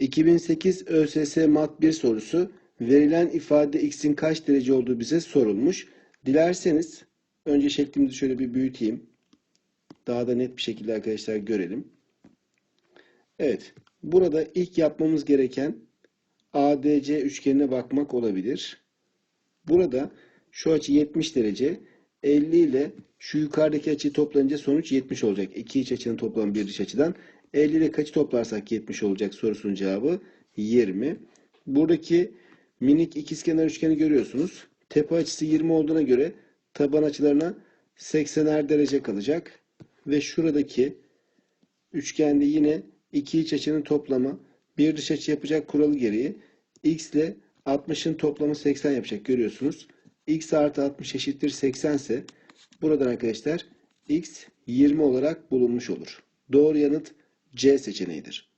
2008 ÖSS Mat 1 sorusu verilen ifade x'in kaç derece olduğu bize sorulmuş. Dilerseniz önce şeklimizi şöyle bir büyüteyim. Daha da net bir şekilde arkadaşlar görelim. Evet. Burada ilk yapmamız gereken ADC üçgenine bakmak olabilir. Burada şu açı 70 derece. 50 ile şu yukarıdaki açıyı toplanınca sonuç 70 olacak. İki iç açının toplamı bir dış açıdan. 50 ile kaçı toplarsak 70 olacak sorusunun cevabı 20. Buradaki minik ikizkenar üçgeni görüyorsunuz. Tepe açısı 20 olduğuna göre taban açılarına 80'er derece kalacak. Ve şuradaki üçgende yine iki iç açının toplamı bir dış açı yapacak kuralı gereği x ile 60'ın toplamı 80 yapacak görüyorsunuz. X artı 60 eşittir 80 ise buradan arkadaşlar x 20 olarak bulunmuş olur. Doğru yanıt C seçeneğidir.